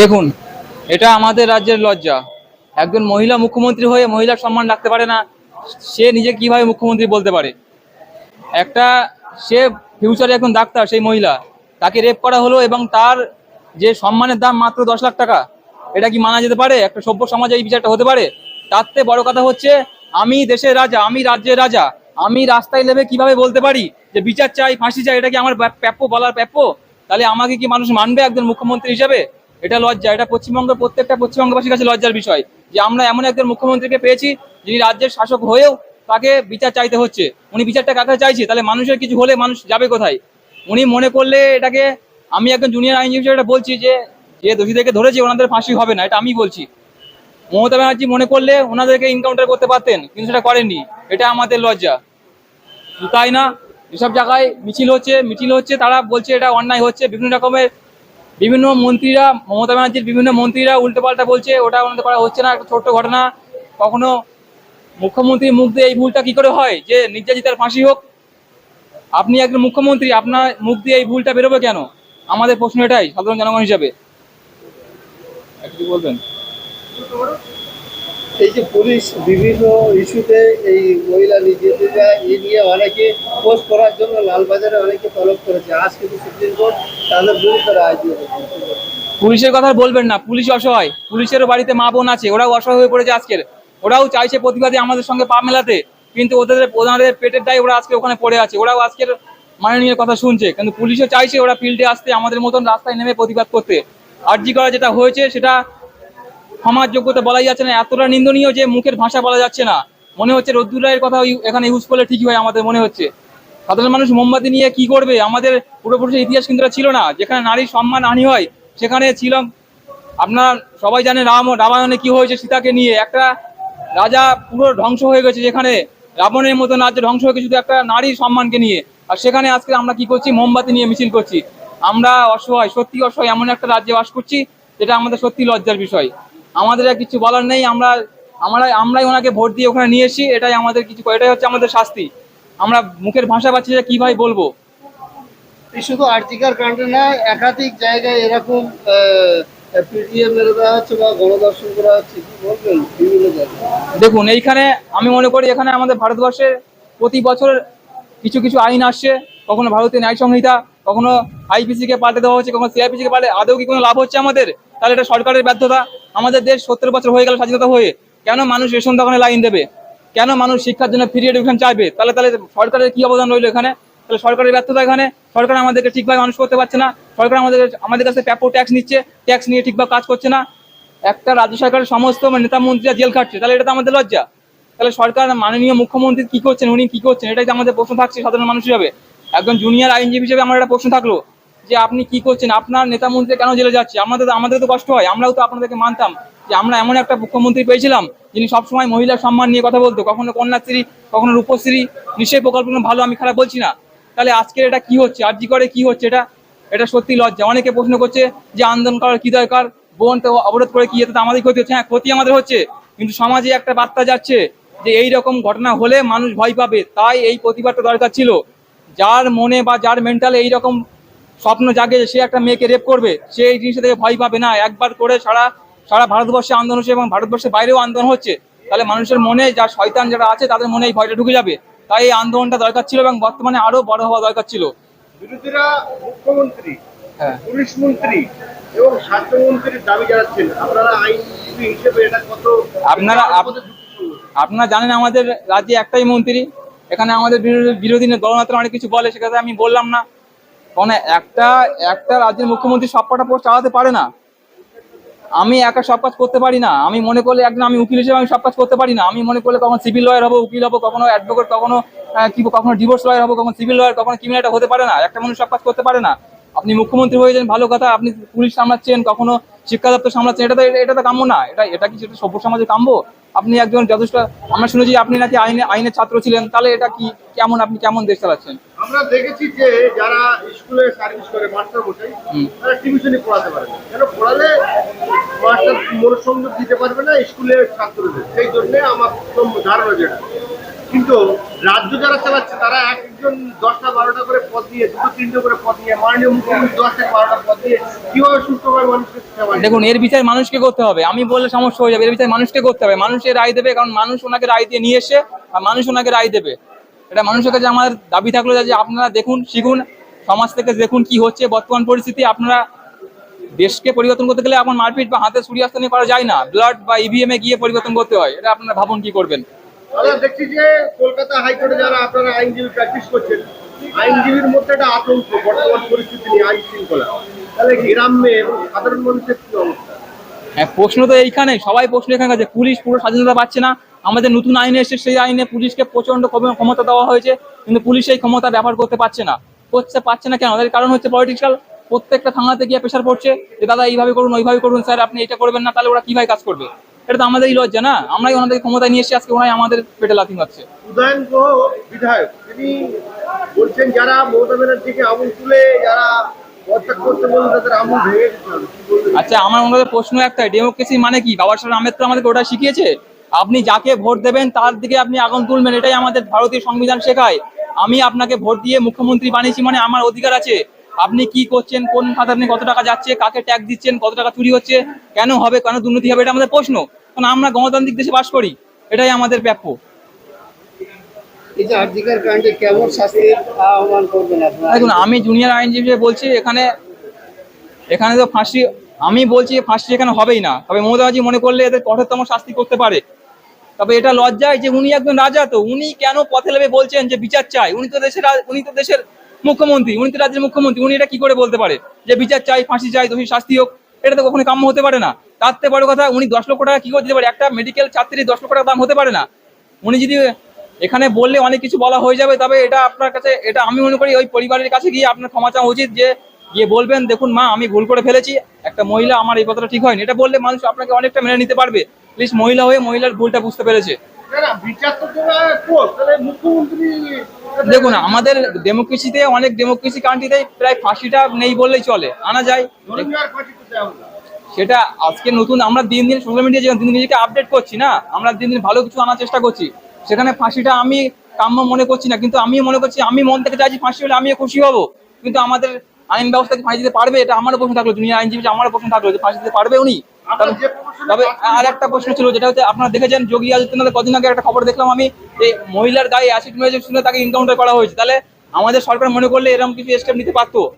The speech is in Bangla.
দেখুন, এটা আমাদের রাজ্যের লজ্জা। একজন মহিলা মুখ্যমন্ত্রী হয়ে মহিলার সম্মান রাখতে পারে না, সে নিজে কীভাবে মুখ্যমন্ত্রী বলতে পারে? একটা, সে ফিউচারে এখন ডাক্তার, সেই মহিলা, তাকে রেপ করা হলো এবং তার যে সম্মানের দাম মাত্র দশ লাখ টাকা, এটা কি মানা যেতে পারে? একটা সভ্য সমাজে এই বিচারটা হতে পারে? তার থেকে বড় কথা হচ্ছে, আমি দেশের রাজা, আমি রাজ্যের রাজা আমি রাস্তায় নেমে কীভাবে বলতে পারি যে বিচার চাই, ফাঁসি চাই, এটা কি আমার প্রাপ্য বলার প্রাপ্য তাহলে আমাকে কি মানুষ মানবে একজন মুখ্যমন্ত্রী হিসেবে? এটা লজ্জা, এটা পশ্চিমবঙ্গের প্রত্যেকটা পশ্চিমবঙ্গবাসীর কাছে লজ্জার বিষয় যে আমরা এমন একজন মুখ্যমন্ত্রীকে পেয়েছি যিনি রাজ্যের শাসক হয়েও তাকে বিচার চাইতে হচ্ছে। উনি বিচারটা কাকে চাইছে? তাহলে মানুষের কিছু হলে মানুষ যাবে কোথায়? উনি মনে করলে এটাকে আমি একজন জুনিয়র আইনজীবী হিসেবে বলছি যে যে দোষীদেরকে ধরেছে ওনাদের ফাঁসি হবে না, এটা আমি বলছি। মমতা ব্যানার্জি মনে করলে ওনাদেরকে ইনকাউন্টার করতে পারতেন, কিন্তু সেটা করেননি। এটা আমাদের লজ্জা। তাই না, এসব জায়গায় মিছিল হচ্ছে মিছিল হচ্ছে, তারা বলছে এটা অন্যায় হচ্ছে, বিভিন্ন রকমের বিভিন্ন মন্ত্রীরা, মমতা ব্যানার্জির বিভিন্ন মন্ত্রীরা উল্টোপাল্টা বলছে, ওটা ওনাদের করা হচ্ছে না, একটা ছোট্ট ঘটনা। কখনো মুখ্যমন্ত্রীর মুখ দিয়ে এই ভুলটা কি করে হয়? যে নির্যাতিতার ফাঁসি হোক। আপনি একজন মুখ্যমন্ত্রী, আপনার মুখ দিয়ে এই ভুলটা বেরোবে কেন? আমাদের প্রশ্ন এটাই, সাধারণ জনগণ হিসাবে। বলবেন? এই যে পুলিশ বিভিন্ন ইস্যুতে এই মহিলা নির্যাতিতা এই নিয়ে অনেকে পোস্ট করার জন্য লালবাজারে অনেকে তলব করেছে। আজ কিন্তু সুপ্রিম কোর্ট তাদের বিরুদ্ধে রায় পুলিশের কথা বলবেন না, পুলিশ অসহায়। পুলিশেরও বাড়িতে মা বোন আছে, ওরাও অসহায় হয়ে পড়েছে আজকের। ওরাও চাইছে প্রতিবাদী আমাদের সঙ্গে পা মেলাতে, কিন্তু ওদের ওনাদের পেটের দায় ওরা আজকে ওখানে পড়ে আছে। ওরাও আজকের মাননীয় কথা শুনছে, কিন্তু পুলিশও চাইছে ওরা ফিল্ডে আসতে, আমাদের মতন রাস্তায় নেমে প্রতিবাদ করতে। আর্জি করা যেটা হয়েছে, সেটা সমাজ যোগ্যতা বলাই যাচ্ছে না, এতটা নিন্দনীয় যে মুখের ভাষা বলা যাচ্ছে না। মনে হচ্ছে রোদ্দুর রায়ের কথা এখানে ইউজ করলে ঠিকই হয় আমাদের মনে হচ্ছে। সাধারণ মানুষ মোমবাতি নিয়ে কি করবে? আমাদের পূর্বপুরুষের ইতিহাস কিন্তু ছিল না। যেখানে নারীর সম্মান হানি হয়, সেখানে ছিল আপনার সবাই জানে রাম, রামায়ণে কি হয়েছে সীতাকে নিয়ে। একটা রাজা পুরো ধ্বংস হয়ে গেছে যেখানে। রাবণের মতো রাজ্য ধ্বংস হয়ে গেছে শুধু একটা নারীর সম্মানকে নিয়ে। আর সেখানে আজকে আমরা কি করছি? মোমবাতি নিয়ে মিছিল করছি। আমরা অসহায় সত্যি অসহায় এমন একটা রাজ্যে বাস করছি, যেটা আমাদের সত্যি লজ্জার বিষয়। আমাদের আর কিছু বলার নেই আমরা আমরা আমরাই ওনাকে ভোট দিয়ে ওখানে নিয়ে এসেছি এটাই আমাদের কিছু এটাই হচ্ছে আমাদের শাস্তি। আমরা মুখের ভাষা পাচ্ছি যে কীভাবে বলব। শুধু আর্জিকার কাণ্ডে না একাধিক জায়গায় এরকম পিটিএ মেরে দেওয়া হচ্ছে বা গণদর্শন করা হচ্ছে কি বলবেন? বিভিন্ন জায়গায়। দেখুন এইখানে আমি মনে করি এখানে আমাদের ভারতবর্ষের প্রতি বছরের কিছু কিছু আইন আসছে কখনো ভারতীয় ন্যায় সংহিতা কখনো আইপিসি কে পাল্টে দেওয়া হচ্ছে কখনো সিআইপিসি কে পাল্টে আদৌ কি কোনো লাভ হচ্ছে আমাদের? তাহলে এটা সরকারের ব্যর্থতা। আমাদের দেশ সত্তর বছর হয়ে গেল স্বাধীনতা হয়ে। কেন মানুষ রেশন দোকানে লাইন দেবে? কেন মানুষ শিক্ষার জন্য ফ্রি এডুকেশন চাইবে? তাহলে তাহলে সরকারের কি অবদান রইল এখানে? তাহলে সরকারের ব্যর্থতা এখানে। সরকার আমাদেরকে ঠিকভাবে মানুষ করতে পারছে না। সরকার আমাদের আমাদের কাছে প্যাপো ট্যাক্স নিচ্ছে। ট্যাক্স নিয়ে ঠিকভাবে কাজ করছে না। একটা রাজ্য সরকারের সমস্ত নেতা মন্ত্রীরা জেল খাটছে। তাহলে এটা তো আমাদের লজ্জা। তাহলে সরকার মাননীয় মুখ্যমন্ত্রী কি করছেন, উনি কি করছেন, এটাই তো আমাদের প্রশ্ন থাকছে সাধারণ মানুষ হিসাবে একজন জুনিয়র আইনজীবী হিসেবে আমার একটা প্রশ্ন থাকল, যে আপনি কি করছেন? আপনার নেতা মন্ত্রী কেন জেলে যাচ্ছে? আমাদের আমাদের তো কষ্ট হয়। আমরাও তো আপনাদেরকে মানতাম যে আমরা এমন একটা মুখ্যমন্ত্রী পেয়েছিলাম যিনি সবসময় মহিলার সম্মান নিয়ে কথা বলতো। কখনো কন্যাশ্রী, কখনো রূপশ্রী। নিশ্চয়ই প্রকল্পগুলো ভালো, আমি খারাপ বলছি না। তাহলে আজকের এটা কি হচ্ছে? আরজি করে কি হচ্ছে? এটা এটা সত্যি লজ্জা। অনেকে প্রশ্ন করছে যে আন্দোলন করার কি দরকার? বোন তো অবরোধ করে কি? এতে আমাদের ক্ষতি হচ্ছে। হ্যাঁ ক্ষতি আমাদের হচ্ছে। কিন্তু সমাজে একটা বার্তা যাচ্ছে যে এই রকম ঘটনা হলে মানুষ ভয় পাবে। তাই এই প্রতিবাদটা দরকার ছিল। যার মনে বা যার মেন্টালে এইরকম স্বপ্ন জাগে সে একটা মেয়েকে রেপ করবে সে এই জিনিসটা থেকে ভয় পাবে না। একবার করে সারা সারা ভারতবর্ষে আন্দোলন হচ্ছে এবং ভারতবর্ষের বাইরেও আন্দোলন হচ্ছে। তাহলে মানুষের মনে যা শয়তান যারা আছে তাদের মনে এই ভয়টা ঢুকে যাবে। তাই এই আন্দোলনটা দরকার ছিল এবং বর্তমানে আরও বড় হওয়া দরকার ছিল। বিরোধীরা মুখ্যমন্ত্রী হ্যাঁ। পুলিশ মন্ত্রী এবং স্বাস্থ্যমন্ত্রীর দাবি জানাচ্ছেন। আপনারা আইনজীবী হিসেবে এটা কত আপনারা আপনারা জানেন আমাদের রাজ্যে একটাই মন্ত্রী এখানে আমাদের বিরোধী- বিরোধী দলনেতা অনেক কিছু বলে সেক্ষেত্রে আমি বললাম না। কারণ একটা একটা রাজ্যের মুখ্যমন্ত্রী সবকটা পোস্ট চালাতে পারে না। আমি একা সব কাজ করতে পারি না। আমি মনে করলে একজন আমি উকিল হিসেবে আমি সব কাজ করতে পারি না। আমি মনে করলে কখনো সিভিল লয়ার হব, উকিল হব, কখনো অ্যাডভোকেট কখনো কি, কখনো ডিভোর্স লয়ার হব, কখনো সিভিল লয়ার কখনো ক্রিমিনাল হতে পারে না। একটা মানুষ সব কাজ করতে পারে না। আপনি মুখ্যমন্ত্রী হয়েছেন ভালো কথা। আপনি পুলিশ সামলাচ্ছেন কখনো শিক্ষা দপ্তর সামলাচ্ছেন এটা তো এটা তো কাম্য না। এটা এটা কি সেটা সভ্য সমাজে কাম্য? আপনি একজন যথেষ্ট আমরা শুনেছি আপনি নাকি আইনে আইনের ছাত্র ছিলেন। তাহলে এটা কি কেমন আপনি কেমন দেশ চালাচ্ছেন? আমরা দেখেছি যে যারা স্কুলে সার্ভিস করে মাস্টার হুম। তারা টিউশনই পড়াতে পারে কেন পড়ালে মাস্টার মনোসংযোগ দিতে পারবে না স্কুলের ছাত্রদের? সেই জন্য আমার ধারণা যেটা। কিন্তু রাজ্য যারা চালাচ্ছে, তারা একজন দশটা বারোটা করে পদ দিয়ে, দুটো তিনটে করে পদ দিয়ে, মাননীয় মুখ্যমন্ত্রী দশ থেকে বারোটা পদ দিয়ে কীভাবে সুস্থভাবে মানুষকে দেখুন, এর বিচার মানুষকে করতে হবে। আমি বললে সমস্যা হয়ে যাবে, এর বিচার মানুষকে করতে হবে। মানুষের রায় দেবে, কারণ মানুষ ওনাকে রায় দিয়ে নিয়ে এসে, আর মানুষ ওনাকে রায় দেবে। এটা মানুষের কাছে আমার দাবি থাকল যে আপনারা দেখুন, শিখুন, সমাজ থেকে দেখুন কি হচ্ছে, বর্তমান পরিস্থিতি, আপনারা দেশকে পরিবর্তন করতে গেলে এখন মারপিট বা হাতে সূর্যাস্ত নিয়ে করা যায় না। ব্লাড বা ইভিএম এ গিয়ে পরিবর্তন করতে হয়, এটা আপনারা ভাবুন কি করবেন। আমরা দেখছি যে কলকাতা হাইকোর্টে যারা আপনারা আইনজীবী প্র্যাকটিস করছেন, আইনজীবীর মধ্যে একটা আতঙ্ক বর্তমান পরিস্থিতি নিয়ে আইন শৃঙ্খলা। তাহলে গ্রামে এবং সাধারণ মানুষের কি অবস্থা? হ্যাঁ প্রশ্ন তো এইখানে, সবাই প্রশ্ন এখানে আছে পুলিশ পুরো স্বাধীনতা পাচ্ছে না। আমাদের নতুন আইনে এসে সেই আইনে পুলিশকে প্রচণ্ড ক্ষমতা দেওয়া হয়েছে, কিন্তু পুলিশ এই ক্ষমতা ব্যবহার করতে পারছে না। করতে পারছে না কেন? তার কারণ হচ্ছে পলিটিক্যাল প্রত্যেকটা থানাতে গিয়ে প্রেশার পড়ছে যে, দাদা, এইভাবে করুন, ওইভাবে করুন, স্যার, আপনি এটা করবেন না, তাহলে ওরা কীভাবে কাজ করবে? এটা তো আমাদেরই লজ্জা না? আমরাই ওনাদের ক্ষমতা নিয়ে এসে আজকে ওরাই আমাদের পেটে লাথি মারছে। উদয়ন বিধায়ক তিনি বলছেন যারা মমতা ব্যানার্জিকে আঙুল তুলে যারা? আচ্ছা আমার ওনাদের প্রশ্ন একটাই ডেমোক্রেসি মানে কি? বাবা সাহেব আম্বেদকর আমাদেরকে ওটা শিখিয়েছে? আপনি যাকে ভোট দেবেন তার দিকে আপনি আগুন তুলবেন এটাই আমাদের ভারতীয় সংবিধান শেখায়। আমি আপনাকে ভোট দিয়ে মুখ্যমন্ত্রী বানিয়েছি মানে আমার অধিকার আছে। আপনি কি করছেন? কোন খাতে আপনি কত টাকা যাচ্ছে? কাকে ট্যাক্স দিচ্ছেন? কত টাকা চুরি হচ্ছে? কেন হবে? কেন দুর্নীতি হবে? এটা আমাদের প্রশ্ন। কারণ আমরা গণতান্ত্রিক দেশে বাস করি। এটাই আমাদের প্রাপ্য। দেখুন আমি জুনিয়র আইনজীবী বলছি এখানে এখানে তো ফাঁসি আমি বলছি ফাঁসি এখানে হবেই না। তবে মমতা ব্যানার্জি মনে করলে এদের কঠোরতম শাস্তি করতে পারে। তবে এটা লজ্জায় যে উনি একজন রাজা তো উনি কেন পথে লেবে বলছেন যে বিচার চাই? উনি তো দেশের উনি তো দেশের মুখ্যমন্ত্রী, উনি তো রাজ্যের মুখ্যমন্ত্রী, উনি এটা কি করে বলতে পারে? যে বিচার চাই, ফাঁসি চাই, দোষী শাস্তি হোক, এটা তো কখনো কাম্য হতে পারে না। তার থেকে বড় কথা, উনি দশ লক্ষ টাকা কি করে দিতে পারে? একটা মেডিকেল ছাত্রীর দশ লক্ষ টাকা দাম হতে পারে না। উনি যদি এখানে বললে অনেক কিছু বলা হয়ে যাবে, তবে এটা আপনার কাছে, এটা আমি মনে করি ওই পরিবারের কাছে গিয়ে আপনার ক্ষমা চাওয়া উচিত যে, গিয়ে বলবেন, দেখুন মা, আমি ভুল করে ফেলেছি, একটা মহিলা আমার এই কথাটা ঠিক হয়নি। এটা বললে মানুষ আপনাকে অনেকটা মেনে নিতে পারবে। প্লিজ মহিলা হয়ে মহিলার ভুলটা বুঝতে পেরেছে। দেখুন আমাদের ডেমোক্রেসিতে অনেক ডেমোক্রেসি কান্ট্রিতে প্রায় ফাঁসিটা নেই বললেই চলে। আনা যায়। সেটা আজকে নতুন আমরা দিন দিন সোশ্যাল মিডিয়া দিন দিন নিজেকে আপডেট করছি না আমরা দিন দিন ভালো কিছু আনার চেষ্টা করছি। সেখানে ফাঁসিটা আমি কাম্য মনে করছি না কিন্তু আমি মনে করছি আমি মন থেকে চাইছি ফাঁসি হলে আমিও খুশি হব। কিন্তু আমাদের আইন ব্যবস্থা কি ফাঁসি দিতে পারবে? এটা আমারও প্রশ্ন থাকল জুনিয়র আইনজীবী আমারও প্রশ্ন থাকল যে ফাঁসি দিতে পারবে উনি? তবে- আর একটা প্রশ্ন ছিল যেটা হচ্ছে আপনারা দেখেছেন যোগী আদিত্যনাথের কদিন আগে একটা খবর দেখলাম আমি যে মহিলার গায়ে অ্যাসিড মেরেছে শুনে তাকে ইনকাউন্টার করা হয়েছে। তাহলে আমাদের সরকার মনে করলে এরকম কিছু স্টেপ নিতে পারতো?